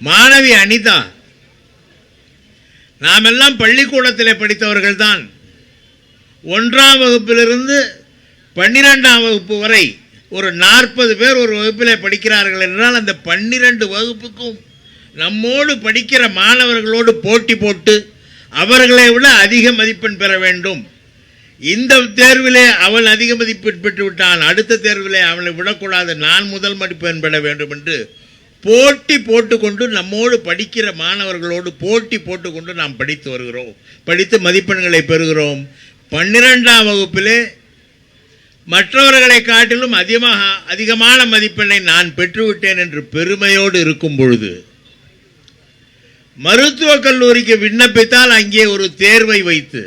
மாணவி அனிதா. நாமெல்லாம் பள்ளிக்கூடத்தில் படித்தவர்கள் தான் ஒன்றாம் வகுப்பிலிருந்து பன்னிரெண்டாம் வகுப்பு வரை ஒரு நாற்பது பேர் ஒரு வகுப்பில் படிக்கிறார்கள் என்றால் அந்த பன்னிரெண்டு வகுப்புக்கும் நம்மோடு படிக்கிற மாணவர்களோடு போட்டி போட்டு அவர்களை விட அதிக மதிப்பெண் பெற வேண்டும். இந்த தேர்விலே அவன் அதிக மதிப்பெண் பெற்றுவிட்டான். அடுத்த தேர்விலே அவனை விடக்கூடாது. நான் முதல் மதிப்பெண் பெற வேண்டும் என்று போட்டி போட்டுக்கொண்டு நம்மோடு படிக்கிற மாணவர்களோடு போட்டி போட்டுக்கொண்டு நாம் படித்து வருகிறோம். படித்து மதிப்பெண்களை பெறுகிறோம். பன்னிரெண்டாம் வகுப்பிலே மற்றவர்களை காட்டிலும் அதிகமாக அதிகமான மதிப்பெண்ணை நான் பெற்றுவிட்டேன் என்று பெருமையோடு இருக்கும் பொழுது மருத்துவக் கல்லூரிக்கு விண்ணப்பித்தால் அங்கே ஒரு தேர்வை வைத்து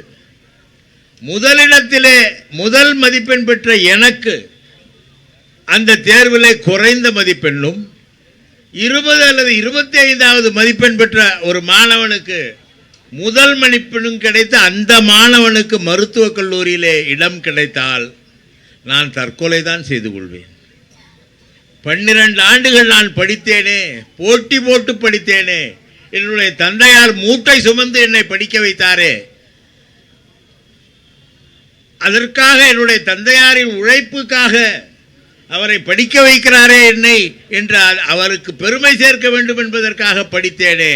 முதலிடத்திலே முதல் மதிப்பெண் பெற்ற எனக்கு அந்த தேர்விலே குறைந்த மதிப்பெண்ணும் இருபது அல்லது இருபத்தி ஐந்தாவது மதிப்பெண் பெற்ற ஒரு மாணவனுக்கு முதல் மதிப்பெண்ணும் கிடைத்த அந்த மாணவனுக்கு மருத்துவக் கல்லூரியிலே இடம் கிடைத்தால் நான் தற்கொலை தான் செய்து கொள்வேன். பன்னிரண்டு ஆண்டுகள் நான் படித்தேனே போட்டி போட்டு படித்தேனே என்னுடைய தந்தையார் மூட்டை சுமந்து என்னை படிக்க வைத்தாரே. அதற்காக என்னுடைய தந்தையாரின் உழைப்புக்காக அவரை படிக்க வைக்கிறாரே என்னை என்று அவருக்கு பெருமை சேர்க்க வேண்டும் என்பதற்காக படித்தேனே.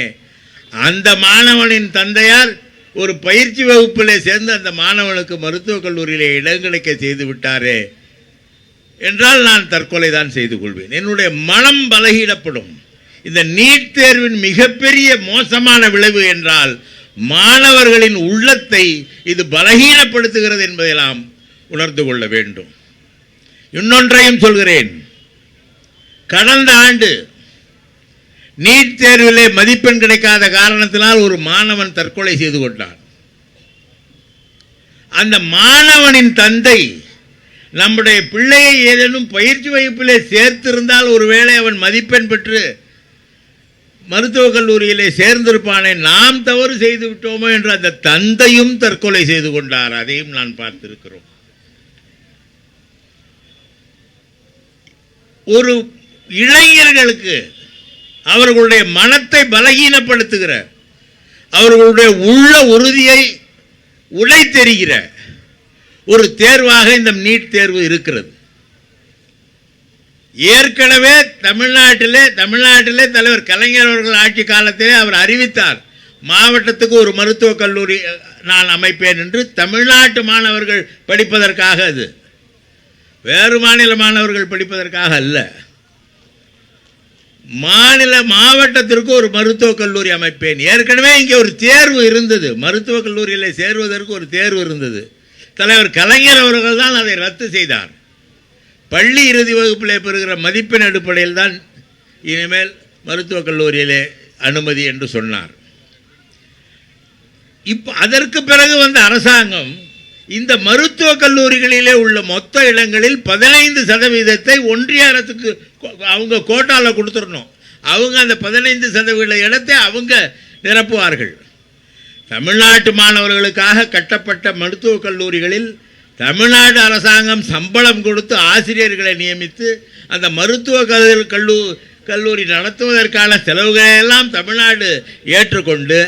அந்த மாணவனின் தந்தையார் ஒரு பயிற்சி வகுப்பிலே சேர்ந்து அந்த மாணவனுக்கு மருத்துவக் கல்லூரியிலே இடம் கிடைக்க செய்து விட்டாரே என்றால் நான் தற்கொலை தான் செய்து கொள்வேன். என்னுடைய மனம் பலகீனப்படும். இந்த நீட் தேர்வின் மிகப்பெரிய மோசமான விளைவு என்றால் மாணவர்களின் உள்ளத்தை இது பலகீனப்படுத்துகிறது என்பதெல்லாம் உணர்ந்து கொள்ள வேண்டும். இன்னொன்றையும் சொல்கிறேன். கடந்த ஆண்டு நீட் தேர்விலே மதிப்பெண் கிடைக்காத காரணத்தினால் ஒரு மாணவன் தற்கொலை செய்து கொண்டான். அந்த மாணவனின் தந்தை நம்முடைய பிள்ளையை ஏதேனும் பயிற்சி வகுப்பிலே சேர்த்திருந்தால் ஒருவேளை அவன் மதிப்பெண் பெற்று மருத்துவக் கல்லூரியிலே சேர்ந்திருப்பானே நாம் தவறு செய்து விட்டோமோ என்று அந்த தந்தையும் தற்கொலை செய்து கொண்டார். அதையும் நான் பார்த்திருக்கிறோம். ஒரு இளைஞர்களுக்கு அவர்களுடைய மனத்தை பலகீனப்படுத்துகிற அவர்களுடைய உள்ள உறுதியை உடைத்தெறிகிற ஒரு தேர்வாக இந்த நீட் தேர்வு இருக்கிறது. ஏற்கனவே தமிழ்நாட்டிலே தமிழ்நாட்டிலே தலைவர் கலைஞர் அவர்கள் ஆட்சி காலத்திலே அவர் அறிவித்தார் மாவட்டத்துக்கு ஒரு மருத்துவக் கல்லூரி நான் அமைப்பேன் என்று தமிழ்நாட்டு மாணவர்கள் படிப்பதற்காக அது. வேறு மாநில மாணவர்கள் படிப்பதற்காக அல்ல. மாநில மாவட்டத்திற்கு ஒரு மருத்துவக் கல்லூரி அமைப்பேன். ஏற்கனவே இங்கே ஒரு தேர்வு இருந்தது. மருத்துவக் கல்லூரியில் சேருவதற்கு ஒரு தேர்வு இருந்தது. தலைவர் கலைஞர் அவர்கள் தான் அதை ரத்து செய்தார். பள்ளி இறுதி வகுப்பிலே பெறுகிற மதிப்பெண் அடிப்படையில் தான் இனிமேல் மருத்துவக் கல்லூரியிலே அனுமதி என்று சொன்னார். இப்போ அதற்கு பிறகு வந்த அரசாங்கம் இந்த மருத்துவக் கல்லூரிகளிலே உள்ள மொத்த இடங்களில் பதினைந்து சதவீதத்தை ஒன்றிய அரசுக்கு அவங்க கோட்டாவில் கொடுத்துடணும். அவங்க அந்த பதினைந்து சதவீத இடத்தை அவங்க நிரப்புவார்கள். தமிழ்நாட்டு மாணவர்களுக்காக கட்டப்பட்ட மருத்துவக் கல்லூரிகளில் தமிழ்நாடு அரசாங்கம் சம்பளம் கொடுத்து ஆசிரியர்களை நியமித்து அந்த மருத்துவ கல்லூ கல்லூ கல்லூரி நடத்துவதற்கான செலவுகளை எல்லாம் தமிழ்நாடு ஏற்றுக்கொண்டு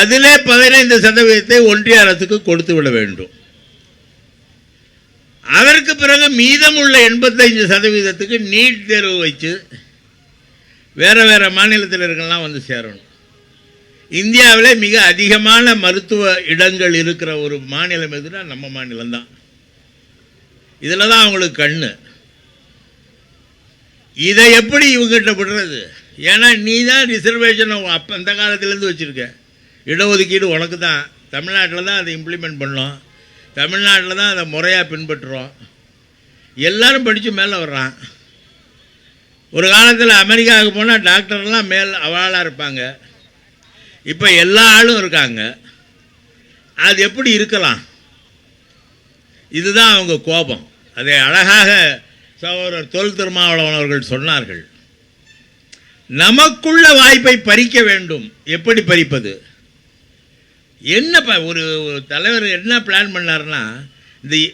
அதிலே பதினைந்து சதவீதத்தை ஒன்றிய அரசுக்கு கொடுத்து விட வேண்டும். அதற்கு பிறகு மீதமுள்ள எண்பத்தைந்து சதவீதத்துக்கு நீட் தேர்வு வச்சு வேறு வேறு மாநிலத்தில் இருக்கலாம் வந்து சேரணும். இந்தியாவில் மிக அதிகமான மருத்துவ இடங்கள் இருக்கிற ஒரு மாநிலம் எதுனா நம்ம மாநிலம்தான். இதில் தான் அவங்களுக்கு கண்ணு. இதை எப்படி இவங்ககிட்ட விடுறது? ஏன்னா நீ தான் ரிசர்வேஷன் அப்போ அந்த காலத்துலேருந்து வச்சுருக்க. இடஒதுக்கீடு உனக்கு தான் தமிழ்நாட்டில் தான் அதை இம்ப்ளிமெண்ட் பண்ணோம். தமிழ்நாட்டில் தான் அதை முறையாக பின்பற்றுறோம். எல்லாரும் படித்து மேலே வர்றான். ஒரு காலத்தில் அமெரிக்காவுக்கு போனால் டாக்டர்லாம் மேல் அவளாக இருப்பாங்க. இப்போ எல்லா ஆளும் இருக்காங்க. அது எப்படி இருக்கலாம்? இதுதான் அவங்க கோபம். அதை அழகாக சகோதரர் தொல் திருமாவளவன் அவர்கள் சொன்னார்கள். நமக்குள்ள வாய்ப்பை பறிக்க வேண்டும். எப்படி பறிப்பது? என்ன ஒரு ஒரு தலைவர் என்ன பிளான் பண்ணாருன்னா இந்த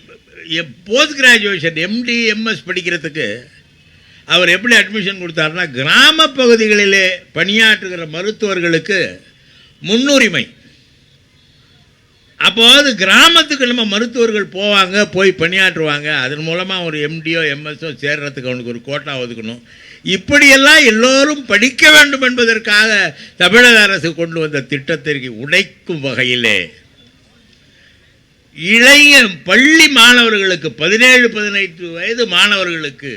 போஸ்ட் கிராஜுவேஷன் எம்டி எம்எஸ் படிக்கிறதுக்கு அவர் எப்படி அட்மிஷன் கொடுத்தாருன்னா கிராம பகுதிகளிலே பணியாற்றுகிற மருத்துவர்களுக்கு முன்னுரிமை. அப்போது கிராமத்துக்கு நம்ம மருத்துவர்கள் போவாங்க போய் பணியாற்றுவாங்க. அதன் மூலமாக ஒரு எம்டிஓ எம்எஸ்ஓ சேர்றதுக்கு அவனுக்கு ஒரு கோட்டா ஒதுக்கணும். இப்படியெல்லாம் எல்லோரும் படிக்க வேண்டும் என்பதற்காக தமிழக அரசு கொண்டு வந்த திட்டத்திற்கு உடைக்கும் வகையிலே இளைய பள்ளி மாணவர்களுக்கு பதினேழு பதினைந்து வயது மாணவர்களுக்கு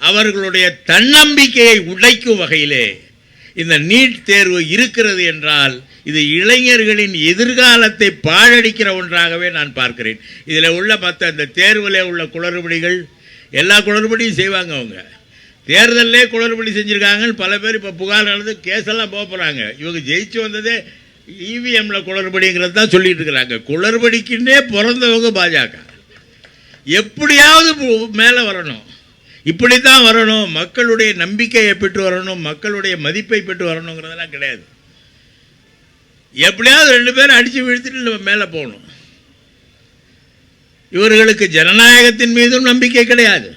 அவர்களுடைய தன்னம்பிக்கையை உடைக்கும் வகையிலே இந்த நீட் தேர்வு இருக்கிறது என்றால் இது இளைஞர்களின் எதிர்காலத்தை பாழடிக்கிற ஒன்றாகவே நான் பார்க்கிறேன். இதில் உள்ள மற்ற இந்த தேர்வில் உள்ள குளறுபடிகள் எல்லா குளறுபடியும் செய்வாங்க அவங்க. தேர்தலே குளறுபடி செஞ்சுருக்காங்கன்னு பல பேர் இப்போ புகார் நடந்து கேஸெல்லாம் போக போகிறாங்க இவங்க ஜெயிச்சு வந்ததே இவிஎம்மில் குளறுபடிங்கிறது தான் சொல்லிட்டு இருக்கிறாங்க. குளறுபடிக்குன்னே பிறந்தவங்க பாஜக. எப்படியாவது மேலே வரணும். இப்படி தான் வரணும். மக்களுடைய நம்பிக்கையை பெற்று வரணும். மக்களுடைய மதிப்பை பெற்று வரணுங்கிறதெல்லாம் கிடையாது. எப்படியாவது ரெண்டு பேரும் அடித்து வீழ்த்திட்டு நம்ம மேலே போகணும். இவர்களுக்கு ஜனநாயகத்தின் மீதும் நம்பிக்கை கிடையாது.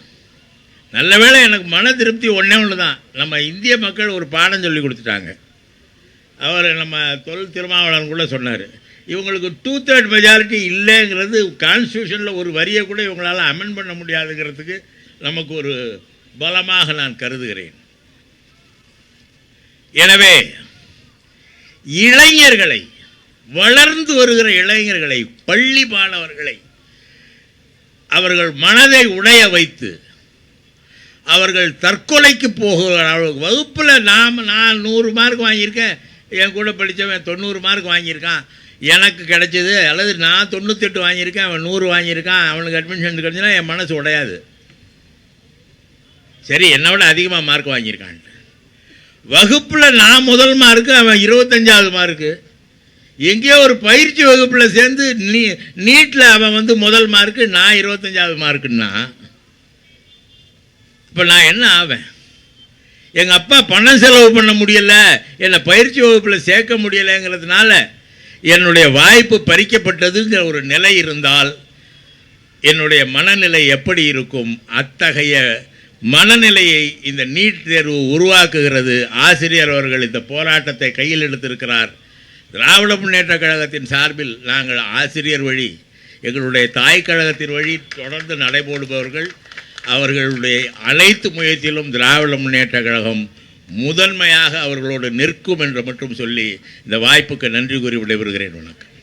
நல்ல வேளை எனக்கு மன திருப்தி ஒன்றே ஒன்று தான். நம்ம இந்திய மக்கள் ஒரு பாடம் சொல்லி கொடுத்துட்டாங்க. அவர் நம்ம தொல் திருமாவளவன் கூட சொன்னார். இவங்களுக்கு டூ தேர்ட் மெஜாரிட்டி இல்லைங்கிறது கான்ஸ்டியூஷனில் ஒரு வரியை கூட இவங்களால் அமெண்ட் பண்ண முடியாதுங்கிறதுக்கு நமக்கு ஒரு பலமாக நான் கருதுகிறேன். எனவே இளைஞர்களை வளர்ந்து வருகிற இளைஞர்களை பள்ளி மாணவர்களை அவர்கள் மனதை உடைய வைத்து அவர்கள் தற்கொலைக்கு போகிற அளவுக்கு வகுப்பில் நாம் நான் நூறு மார்க் வாங்கியிருக்கேன். என் கூட படித்தவன் தொண்ணூறு மார்க் வாங்கியிருக்கான். எனக்கு கிடைச்சது அல்லது நான் தொண்ணூத்தெட்டு வாங்கியிருக்கேன். அவன் நூறு வாங்கியிருக்கான். அவனுக்கு அட்மிஷன் கிடைச்சுன்னா என் மனசு உடையாது. சரி என்னை விட அதிகமாக மார்க் வாங்கியிருக்கான்ட்டு. வகுப்பில் நான் முதல் மார்க்கு அவன் இருபத்தஞ்சாவது மார்க்கு எங்கேயோ ஒரு பயிற்சி வகுப்பில் சேர்ந்து நீ நீட்டில் அவன் வந்து முதல் மார்க்கு நான் இருபத்தஞ்சாவது மார்க்குன்னா இப்போ நான் என்ன ஆவேன்? எங்கள் அப்பா பணம் செலவு பண்ண முடியல என்னை பயிற்சி வகுப்பில் சேர்க்க முடியலைங்கிறதுனால என்னுடைய வாய்ப்பு பறிக்கப்பட்டதுங்கிற ஒரு நிலை இருந்தால் என்னுடைய மனநிலை எப்படி இருக்கும்? அத்தகைய மனநிலையை இந்த நீட் தேர்வு உருவாக்குகிறது. ஆசிரியர் அவர்கள் இந்த போராட்டத்தை கையில் எடுத்திருக்கிறார். திராவிட முன்னேற்ற கழகத்தின் சார்பில் நாங்கள் ஆசிரியர் வழி எங்களுடைய தாய் கழகத்தின் வழி தொடர்ந்து நடைபோடுபவர்கள் அவர்களுடைய அனைத்து முயற்சியிலும் திராவிட முன்னேற்ற கழகம் முதன்மையாக அவர்களோடு நிற்கும் என்று மட்டும் சொல்லி இந்த வாய்ப்புக்கு நன்றி கூறி விடைபெறுகிறேன். வணக்கம்.